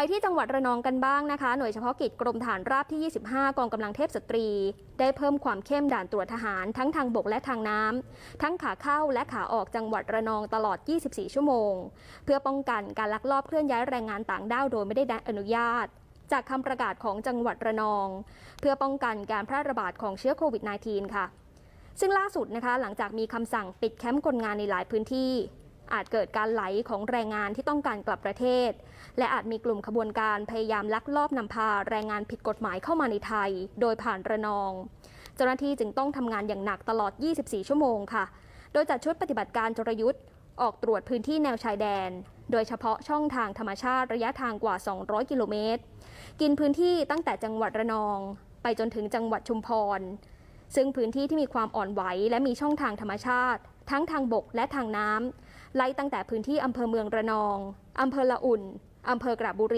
ไปที่จังหวัดระนองกันบ้างนะคะ หน่วยเฉพาะกิจกรมฐานราบที่ 25 กองกำลังเทพสตรี ได้เพิ่มความเข้มด่านตรวจทหารทั้งทางบกและทางน้ำทั้งขาเข้าและขาออกจังหวัดระนองตลอด 24 ชั่วโมง เพื่อป้องกันการลักลอบเคลื่อนย้ายแรงงานต่างด้าวโดยไม่ได้อนุญาต จากคำประกาศของจังหวัดระนอง เพื่อป้องกันการแพร่ระบาดของเชื้อโควิด -19 ค่ะซึ่งล่าสุดนะคะหลังจากมีคำสั่งปิดแคมป์คนงานในหลายพื้นที่ อาจเกิดการไหลของแรงงานที่ต้องการกลับประเทศ และอาจมีกลุ่มขบวนการพยายามลักลอบนำพาแรงงานผิดกฎหมายเข้ามาในไทย โดยผ่านระนอง เจ้าหน้าที่จึงต้องทำงานอย่างหนักตลอด 24 ชั่วโมงค่ะ โดยจัดชุดปฏิบัติการจรยุทธ์ออกตรวจพื้นที่แนวชายแดน โดยเฉพาะช่องทางธรรมชาติระยะทางกว่า 200 กิโลเมตร กินพื้นที่ตั้งแต่จังหวัดระนอง ไปจนถึงจังหวัดชุมพร ซึ่งพื้นที่ที่มีความอ่อนไหวและมีช่องทางธรรมชาติ ทั้งทางบกและทางน้ำ ไล่ตั้งแต่พื้นที่อำเภอเมืองระนองอำเภอละอุ่นอำเภอกระบุรี